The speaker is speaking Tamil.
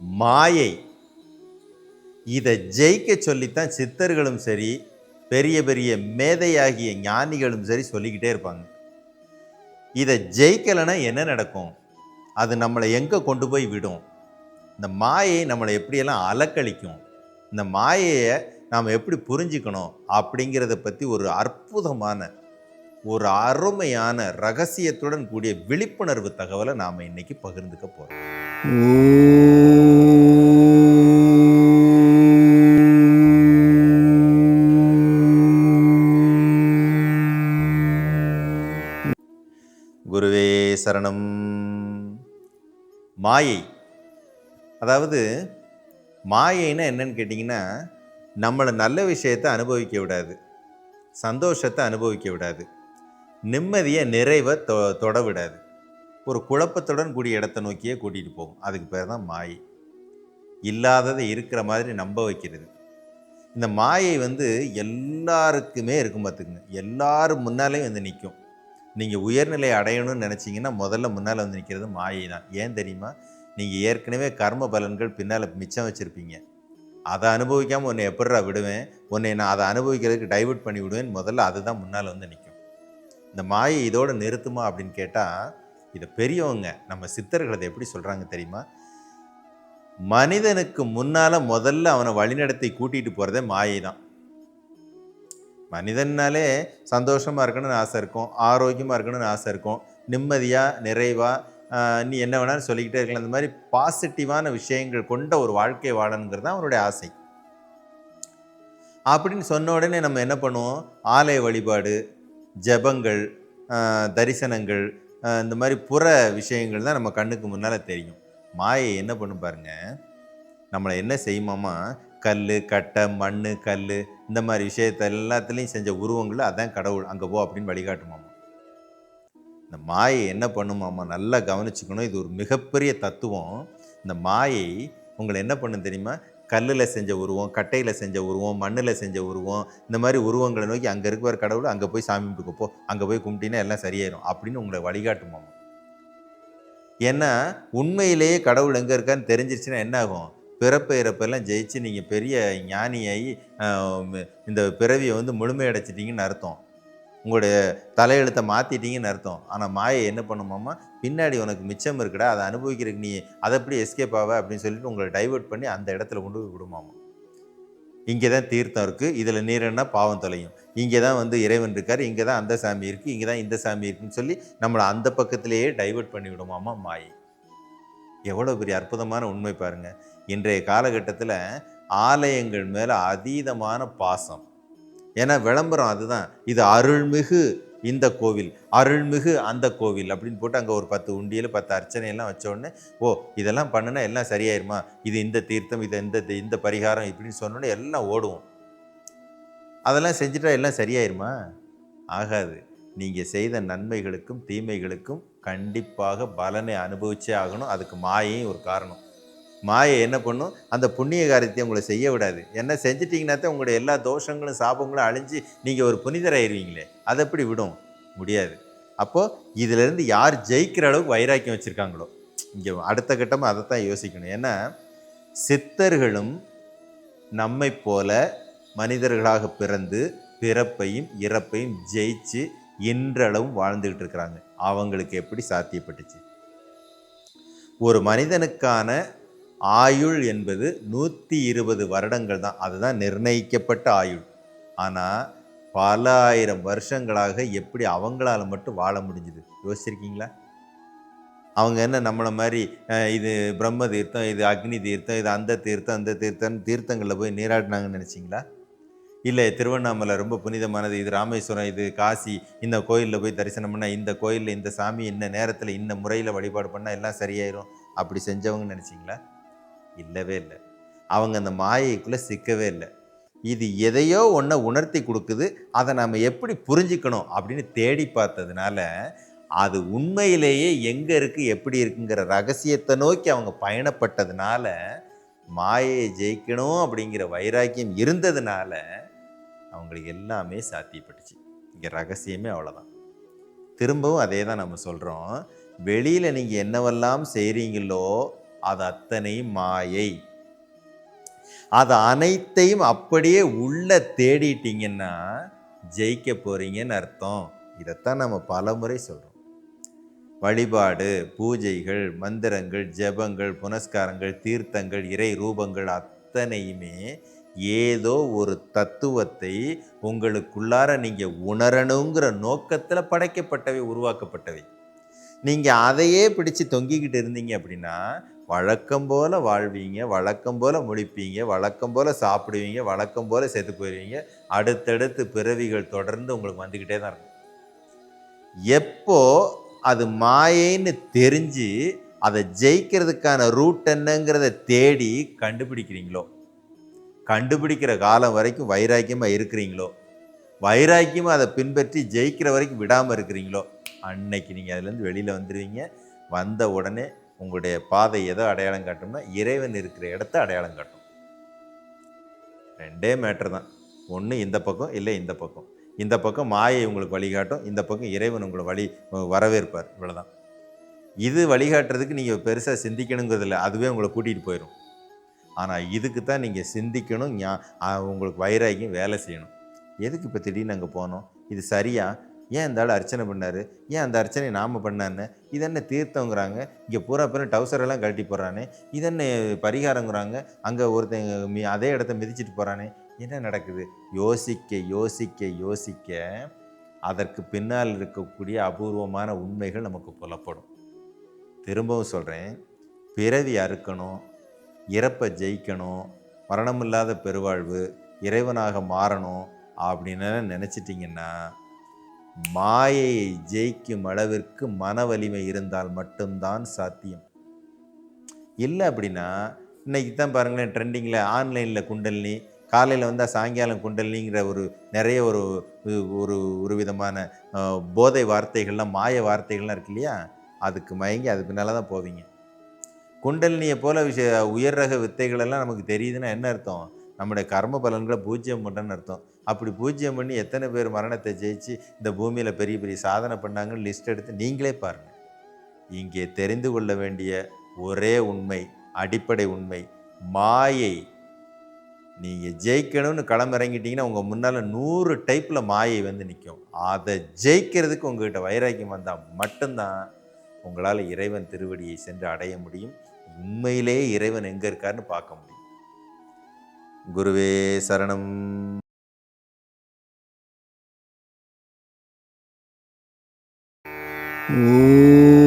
மாயை. இதை ஜெயிக்க சொல்லித்தான் சித்தர்களும் சரி பெரிய பெரிய மேதையாகிய ஞானிகளும் சரி சொல்லிக்கிட்டே இருப்பாங்க. இதை ஜெயிக்கலைன்னா என்ன நடக்கும்? அது நம்மளை எங்கே கொண்டு போய் விடும்? இந்த மாயை நம்மளை எப்படியெல்லாம் அலக்களிக்கும் இந்த மாயையை நாம் எப்படி புரிஞ்சுக்கணும்? அப்படிங்கிறத பற்றி ஒரு அற்புதமான ஒரு அருமையான ரகசியத்துடன் கூடிய விழிப்புணர்வு தகவலை நாம் இன்றைக்கி பகிர்ந்துக்க போகிறோம் குருவே சரணம். மாயை. அதாவது மாயைன்னா என்னன்னு கேட்டிங்கன்னா நம்மளை நல்ல விஷயத்தை அனுபவிக்க விடாது. சந்தோஷத்தை அனுபவிக்க விடாது. நிம்மதியை நிறைவை தொ தொட விடாது. ஒரு குழப்பத்துடன் கூடிய இடத்தை நோக்கியே கூட்டிகிட்டு போகும். அதுக்கு பேர் தான் மாயை. இல்லாததை இருக்கிற மாதிரி நம்ப வைக்கிறது. இந்த மாயை வந்து எல்லாருக்குமே இருக்கும் பார்த்துக்குங்க. எல்லாரும் முன்னாலேயும் வந்து நிற்கும் நீங்கள் உயர்நிலை அடையணும்னு நினச்சிங்கன்னா முதல்ல முன்னால் வந்து நிற்கிறது மாயை தான். ஏன் தெரியுமா? நீங்கள் ஏற்கனவே கர்ம பலன்கள் பின்னால் மிச்சம் வச்சுருப்பீங்க. அதை அனுபவிக்காமல் உன்னை எப்படா விடுவேன்? உன்னை நான் அதை அனுபவிக்கிறதுக்கு டைவெர்ட் பண்ணி விடுவேன் முதல்ல அதுதான் முன்னால் வந்து நிற்கும் இந்த மாயை இதோடு நிறுத்துமா அப்படின்னு கேட்டால் இதை பெரியவங்க நம்ம சித்தர்கள் அதை எப்படி சொல்கிறாங்க தெரியுமா? மனிதனுக்கு முன்னால் முதல்ல அவனை வழிநடத்தி கூட்டிகிட்டு போகிறதே மாயை தான் மனிதன்னாலே சந்தோஷமாக இருக்கணும்னு ஆசை இருக்கும் ஆரோக்கியமாக இருக்கணும்னு ஆசை இருக்கும் நிம்மதியாக நிறைவாக நீ என்ன வேணாலும் சொல்லிக்கிட்டே இருக்கலாம். இந்த மாதிரி பாசிட்டிவான விஷயங்கள் கொண்ட ஒரு வாழ்க்கை வாழணுங்கிறது தான் அவனுடைய ஆசை. அப்படின்னு சொன்ன உடனே நம்ம என்ன பண்ணுவோம்? ஆலய வழிபாடு ஜெபங்கள் தரிசனங்கள் இந்த மாதிரி புற விஷயங்கள் தான் நம்ம கண்ணுக்கு முன்னால் தெரியும். மாயை என்ன பண்ணும் பாருங்க நம்மளை என்ன செய்யுமாமா? கல் கட்டை மண் கல் இந்த மாதிரி விஷயத்த எல்லாத்துலேயும் செஞ்ச உருவங்கள் அதான் கடவுள் அங்கே போ அப்படின்னு வழிகாட்டுமாமா. இந்த மாயை என்ன பண்ணுமாமா? நல்லா கவனிச்சுக்கணும். இது ஒரு மிகப்பெரிய தத்துவம். இந்த மாயை உங்களை என்ன பண்ணும் தெரியுமா? கல்லில் செஞ்ச உருவம் கட்டையில் செஞ்ச உருவம் மண்ணில் செஞ்ச உருவம் இந்த மாதிரி உருவங்களை நோக்கி அங்கே இருக்கிற கடவுள் அங்கே போய் சாமி கும்பிட்டு போ அங்கே போய் கும்பிட்டீங்கன்னா எல்லாம் சரியாயிரும் அப்படின்னு உங்களை வழிகாட்டுமாமா. ஏன்னா உண்மையிலேயே கடவுள் எங்கே இருக்கான்னு தெரிஞ்சிருச்சுன்னா என்ன ஆகும்? பிறப்பு இறப்பெல்லாம் ஜெயிச்சு நீங்கள் பெரிய ஞானியாகி இந்த பிறவியை வந்து முழுமையடைச்சிட்டிங்கன்னு அர்த்தம். உங்களுடைய தலையெழுத்தை மாற்றிட்டீங்கன்னு அர்த்தம். ஆனால் மாயை என்ன பண்ணுமாம்மா பின்னாடி உனக்கு மிச்சம் இருக்குடா அதை அனுபவிக்கிறதுக்கு நீ அதை எப்படி எஸ்கேப் ஆவ அப்படின்னு சொல்லிட்டு உங்களை டைவர்ட் பண்ணி அந்த இடத்துல கொண்டு போய் விடுமாமா இங்கே தான் தீர்த்தம் இருக்குது இதில் நீரன்னா பாவம் தொலையும். இங்கே தான் வந்து இறைவன் இருக்கார். இங்கே தான் அந்த சாமி இருக்குது இங்கே தான் இந்த சாமி இருக்குன்னு சொல்லி நம்மளை அந்த பக்கத்திலேயே டைவர்ட் பண்ணி விடுமாமா மாயை. எவ்வளோ பெரிய அற்புதமான உண்மை பாருங்கள் இன்றைய காலகட்டத்தில் ஆலயங்கள் மேலே அதீதமான பாசம். ஏன்னா விளம்பரம் அதுதான். இது அருள்மிகு இந்த கோவில் அருள்மிகு அந்த கோவில் அப்படின்னு போட்டு அங்கே ஒரு பத்து உண்டியல் பத்து அர்ச்சனையெல்லாம் வச்சோடனே ஓ இதெல்லாம் பண்ணுனா எல்லாம் சரியாயிருமா? இது இந்த தீர்த்தம் இது இந்த இந்த பரிகாரம் இப்படின்னு சொன்னோன்னே எல்லாம் ஓடுவோம். அதெல்லாம் செஞ்சுட்டா எல்லாம் சரியாயிருமா? ஆகாது. நீங்கள் செய்த நன்மைகளுக்கும் தீமைகளுக்கும் கண்டிப்பாக பலனை அனுபவிச்சே ஆகணும். அதுக்கு மாயையும் ஒரு காரணம். மாயை என்ன பண்ணும்? அந்த புண்ணிய காரியத்தை உங்களை செய்ய விடாது. என்ன செஞ்சிட்டிங்கன்னா தான் உங்களுடைய எல்லா தோஷங்களும் சாபங்களும் அழிஞ்சு நீங்கள் ஒரு புனிதராயிருவீங்களே அதை எப்படி விடும்? முடியாது. அப்போது இதிலேருந்து யார் ஜெயிக்கிற அளவுக்கு வைராக்கியம் வச்சுருக்காங்களோ இங்கே அடுத்த கட்டமாக அதை தான் யோசிக்கணும். ஏன்னா சித்தர்களும் நம்மை போல மனிதர்களாக பிறந்து பிறப்பையும் இறப்பையும் ஜெயிச்சு இன்றளவும் வாழ்ந்துக்கிட்டு இருக்கிறாங்க. அவங்களுக்கு எப்படி சாத்தியப்பட்டுச்சு? ஒரு மனிதனுக்கான ஆயுள் என்பது நூற்றி இருபது வருடங்கள் தான். அதுதான் நிர்ணயிக்கப்பட்ட ஆயுள். ஆனால் பல ஆயிரம் வருஷங்களாக எப்படி அவங்களால மட்டும் வாழ முடிஞ்சுது? யோசிச்சிருக்கீங்களா? அவங்க என்ன நம்மளை மாதிரி இது பிரம்ம தீர்த்தம் இது அக்னி தீர்த்தம் இது அந்த தீர்த்தம் அந்த தீர்த்தம் தீர்த்தங்களில் போய் நீராடினாங்கன்னு நினச்சிங்களா? இல்லை திருவண்ணாமலை ரொம்ப புனிதமானது இது ராமேஸ்வரம் இது காசி இந்த கோயிலில் போய் தரிசனம் பண்ணால் இந்த கோயிலில் இந்த சாமி இந்த நேரத்தில் இந்த முறையில் வழிபாடு பண்ணால் எல்லாம் சரியாயிரும். அப்படி செஞ்சவங்க நினச்சிங்களா? இல்லவே இல்லை. அவங்க அந்த மாயைக்குள்ளே சிக்கவே இல்லை. இது எதையோ ஒன்றை உணர்த்தி கொடுக்குது. அதை நம்ம எப்படி புரிஞ்சுக்கணும் அப்படின்னு தேடி பார்த்ததுனால அது உண்மையிலேயே எங்கே இருக்குது எப்படி இருக்குங்கிற ரகசியத்தை நோக்கி அவங்க பயணப்பட்டதுனால மாயையை ஜெயிக்கணும் அப்படிங்கிற வைராக்கியம் இருந்ததுனால அவங்களுக்கு எல்லாமே சாத்தியப்பட்டுச்சு. இங்கே ரகசியமே அவ்வளோதான் திரும்பவும் அதே தான் நம்ம சொல்கிறோம் வெளியில் நீங்கள் என்னவெல்லாம் செய்கிறீங்களோ அது அத்தனை மாயை. அது அனைத்தையும் அப்படியே உள்ள தேடிட்டீங்கன்னா ஜெயிக்க போறீங்கன்னு அர்த்தம். இதைத்தான் நம்ம பலமுறை சொல்கிறோம் வழிபாடு பூஜைகள் மந்திரங்கள் ஜெபங்கள் புனஸ்காரங்கள் தீர்த்தங்கள் இறை ரூபங்கள் அத்தனையுமே ஏதோ ஒரு தத்துவத்தை உங்களுக்குள்ளார நீங்கள் உணரணுங்கிற நோக்கத்தில் படைக்கப்பட்டவை உருவாக்கப்பட்டவை. நீங்கள் அதையே பிடிச்சு தொங்கிக்கிட்டு இருந்தீங்க அப்படின்னா வழக்கம் போல் வாழ்வீங்க வழக்கம் போல் முழிப்பீங்க வழக்கம் போல் சாப்பிடுவீங்க வழக்கம் போல் செத்து போயிடுவீங்க அடுத்தடுத்து பிறவிகள் தொடர்ந்து உங்களுக்கு வந்துக்கிட்டே தான் இருக்கும். எப்போ அது மாயைன்னு தெரிஞ்சு அதை ஜெயிக்கிறதுக்கான ரூட் என்னங்கிறத தேடி கண்டுபிடிக்கிறீங்களோ? கண்டுபிடிக்கிற காலம் வரைக்கும் வைராக்கியமாக இருக்கிறீங்களோ? வைராக்கியமாக அதை பின்பற்றி ஜெயிக்கிற வரைக்கும் விடாமல் இருக்கிறீங்களோ? அன்னைக்கு நீங்கள் அதுலேருந்து வெளியில் வந்துடுவீங்க வந்த உடனே உங்களுடைய பாதை எதை அடையாளம் காட்டும்னா இறைவன் இருக்கிற இடத்த அடையாளம் காட்டும். ரெண்டே மேட்ரு தான். ஒன்று இந்த பக்கம் இல்லை இந்த பக்கம். இந்த பக்கம் மாயை உங்களுக்கு வழிகாட்டும் இந்த பக்கம் இறைவன் உங்களை வழி வரவேற்பார். இவ்வளோதான் இது வழிகாட்டுறதுக்கு நீங்கள் பெருசாக சிந்திக்கணுங்கிறதில்ல அதுவே உங்களை கூட்டிகிட்டு போயிடும் ஆனால் இதுக்கு தான் நீங்கள் சிந்திக்கணும் ஞா- உங்களுக்கு வைராகியம் வேலை செய்யணும். எதுக்கு இப்போ திடீர்னு அங்கே போனோம்? இது சரியா? ஏன் இந்த ஆள் அர்ச்சனை பண்ணார்? ஏன் அந்த அர்ச்சனை நாம பண்ணான்னு இது என்ன தீர்த்தங்கிறாங்க? இங்கே பூரா பேரும் டவுசரெல்லாம் கழட்டி போடுறானே. இது என்ன பரிகாரங்கிறாங்க? அங்கே ஒருத்தங்க மி அதே இடத்த மிதிச்சிட்டு போகிறானே என்ன நடக்குது? யோசிக்க யோசிக்க யோசிக்க அதற்கு பின்னால் இருக்கக்கூடிய அபூர்வமான உண்மைகள் நமக்கு புலப்படும். திரும்பவும் சொல்கிறேன் பிறவி அறுக்கணும் இறப்பை ஜெயிக்கணும் மரணமில்லாத பெருவாழ்வு இறைவனாக மாறணும் அப்படின்னு நினச்சிட்டிங்கன்னா மாயையை ஜெயிக்கும் அளவிற்கு மன வலிமை இருந்தால் மட்டும்தான் சாத்தியம். இல்லை அப்படின்னா இன்னைக்கு தான் பாருங்களேன் ட்ரெண்டிங்கில் ஆன்லைனில் குண்டலினி காலையில் வந்தால் சாயங்காலம் குண்டல்னிங்கிற ஒரு நிறைய ஒரு ஒரு ஒரு விதமான போதை வார்த்தைகள்லாம் மாய வார்த்தைகள்லாம் இருக்கு இல்லையா? அதுக்கு மயங்கி அது பின்னால் தான் போவீங்க. குண்டலினியை போல விஷய உயர் ரக வித்தைகளெல்லாம் நமக்கு தெரியுதுன்னா என்ன அர்த்தம்? நம்முடைய கர்ம பலன்களை பூஜ்ஜியம் பண்ணுறேன்னு அர்த்தம். அப்படி பூஜ்ஜியம் பண்ணி எத்தனை பேர் மரணத்தை ஜெயிச்சு இந்த பூமியில் பெரிய பெரிய சாதனை பண்ணாங்கன்னு லிஸ்ட் எடுத்து நீங்களே பாருங்கள் இங்கே தெரிந்து கொள்ள வேண்டிய ஒரே உண்மை அடிப்படை உண்மை மாயை. நீங்கள் ஜெயிக்கணும்னு களமிறங்கிட்டீங்கன்னா உங்கள் முன்னால் நூறு டைப்பில் மாயை வந்து நிற்கும் அதை ஜெயிக்கிறதுக்கு உங்ககிட்ட வைராக்கியம் வந்தால் மட்டும்தான் உங்களால் இறைவன் திருவடியை சென்று அடைய முடியும். உண்மையிலே இறைவன் எங்கே இருக்காருன்னு பார்க்க முடியும். குருவே சரணம். Ooh.